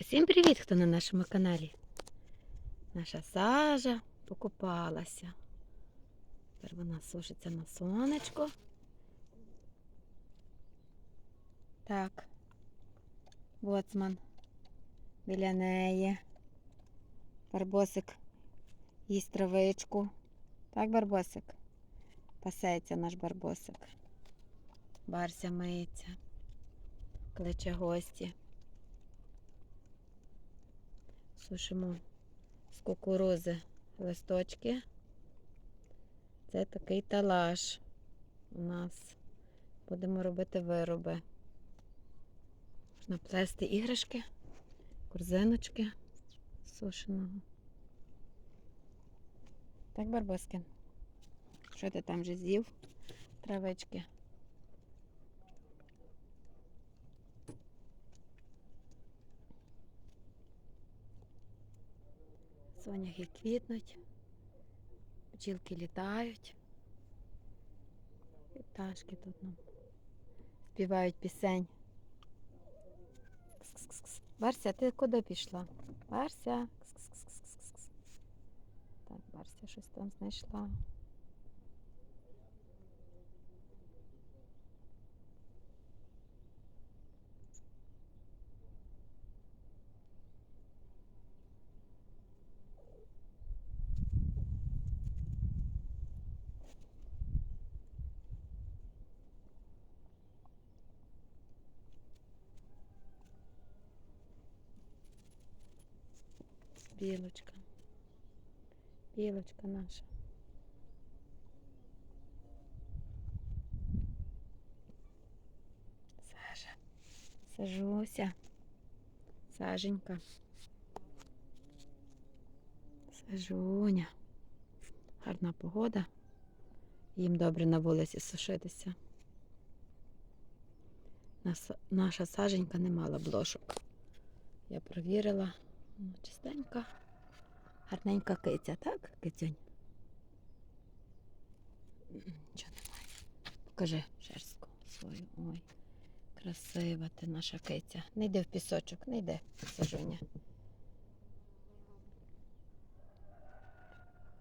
Усім привіт, хто на нашому каналі. Наша сажа покупалася. Тепер вона сушиться на сонечко. Так. Боцман біля неї. Барбосик їсть травичку. Так, Барбосик? Пасеться наш барбосик. Барся миється. Кличе гості. Сушимо з кукурузи листочки. Це такий талаш у нас. Будемо робити вироби. Можна плести іграшки, корзиночки сушеного. Так, Барбоскін? Що ти там вже з'їв? Травички. Соняхи квітнуть, бджілки літають. Пташки тут нам співають пісень. Барся, ти куди пішла? Барся. Так, Барся щось там знайшла. Білочка. Білочка наша. Сажа. Сажуся. Саженька. Сажуня. Гарна погода. Їм добре на вулиці сушитися. Наша саженька не мала блошок. Я провірила. Чистенька. Гарненька киця, так, кицюнь? Нічого немає. Покажи шерстку свою. Ой, красива ти наша киця. Не йди в пісочок, не йди, сажуня.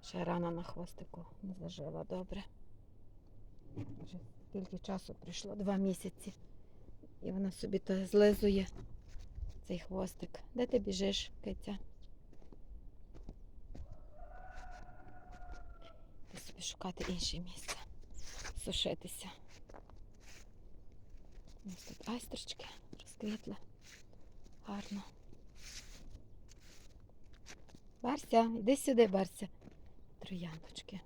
Ще рана на хвостику не зажила добре. Вже скільки часу пройшло? Два місяці. І вона собі то злизує цей хвостик. Де ти біжиш, киця? Ти собі шукати інше місце. Сушитися. Ось тут айстрочки розквітли. Гарно. Барся, іди сюди, Барся. Трояндочки.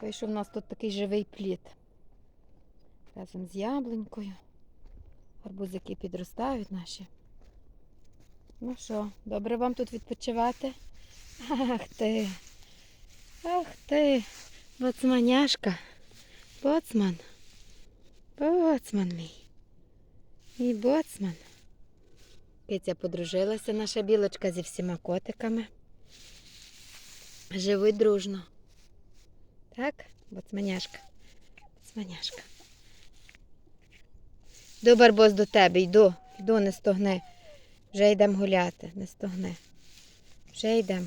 Вийшов у нас тут такий живий плід. Разом з яблунькою. Гарбузики підростають наші. Ну що, добре вам тут відпочивати? Ах ти. Ах ти. Боцманяшка. Боцман. Боцман мій. Мій боцман. Киця подружилася, наша білочка зі всіма котиками. Живуть дружно. Так, боцманяшка. Боцманяшка. Йду, Барбос, до тебе, йду, йду, не стогни. Вже йдемо гуляти, не стогни. Вже йдемо.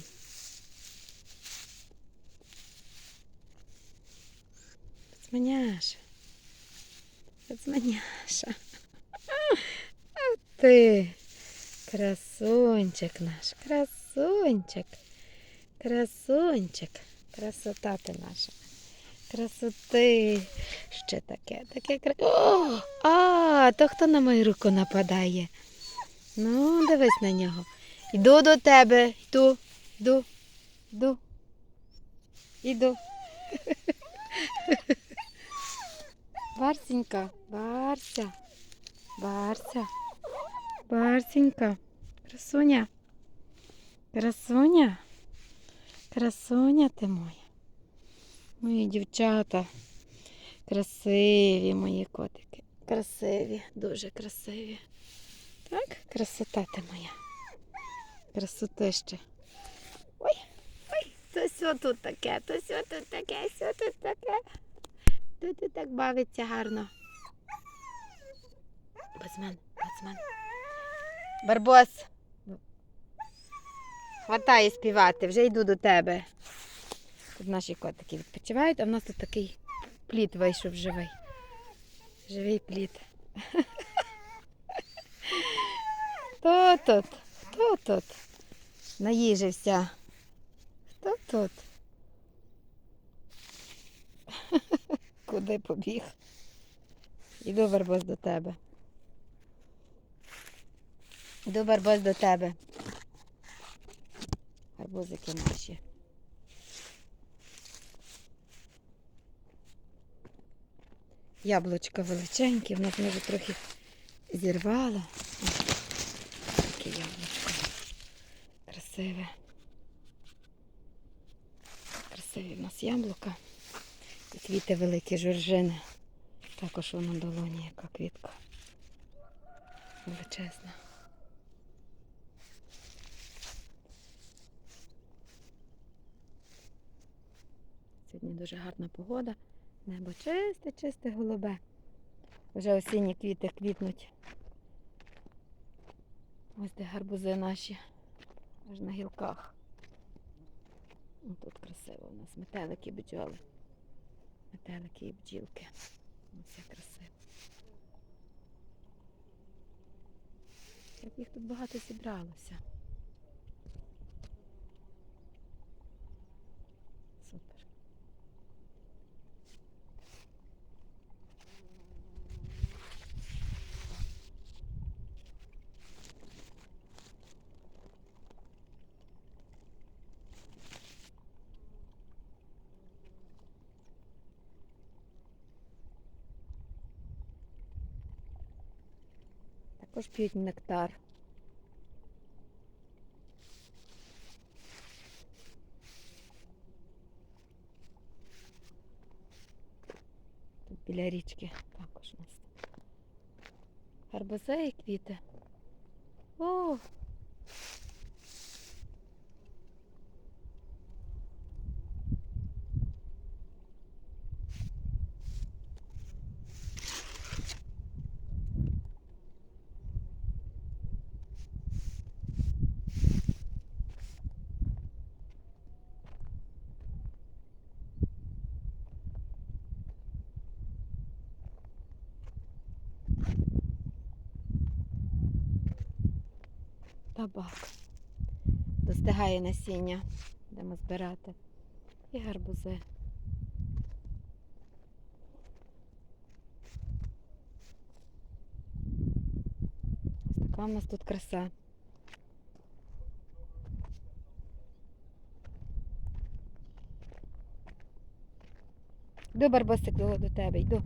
Пацманяша. Пацманяша. А ти. Красунчик наш, красунчик. Красунчик. Красота ти наша. Красоти. Ще таке, таке кра... О, а, то хто на мою руку нападає? Ну, дивись на нього. Йду до тебе, йду, йду, йду, йду. Барсенька, Барся, Барся, Барсенька, красуня, красуня, красуня ти моя. Мої дівчата. Красиві мої котики. Красиві, дуже красиві. Так, красота ти моя. Красотища. Ой, ой, то що тут таке, то що тут таке, що тут таке. Тут так бавиться гарно. Без мене, Барбос. Хватає співати, вже йду до тебе. Тут наші котики відпочивають, а в нас тут такий плід вийшов живий. Живий плід. Хто тут? Хто тут? Наїжився. Хто тут? Куди побіг? Іду Барбос до тебе. Іду Барбос до тебе. Гарбузики наші. Яблучка величенькі, в нас може трохи зірвало. Таке яблучко. Красиве. Красиві в нас яблука. І квіти великі жоржини. Також воно долоні, яка квітка. Величезна. Сьогодні дуже гарна погода. Небо чисте, чисте голубе. Вже осінні квіти квітнуть. Ось де гарбузи наші. Аж на гілках. Ось Тут красиво у нас метелики бджоли. Метелики і бджілки. Ось як красиво. Як їх тут багато зібралося. Також п'ють нектар. Тут біля річки також у нас. І квіти. О! Табак. Достигає насіння. Будемо збирати. І гарбузи. Ось така у нас тут краса. Йду, Барбосик, до тебе, йду.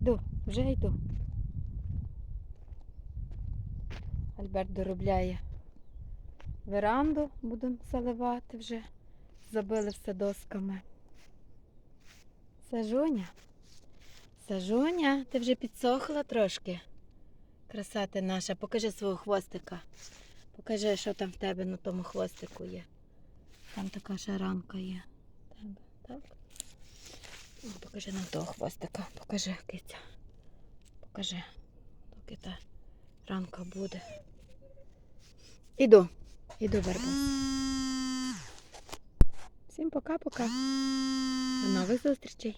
Йду, вже йду. Альберт доробляє веранду, будемо заливати вже. Забили все досками. Сажуня. Сажуня, ти вже підсохла трошки. Краса ти наша, покажи свого хвостика. Покажи, що там в тебе на тому хвостику є. Там така шаранка є. Тебе, так? Покажи нам того хвостика. Покажи, киця. Покажи. Доки та ранка буде. Іду. Іду, Барбос. Всім пока-пока. До нових зустрічей.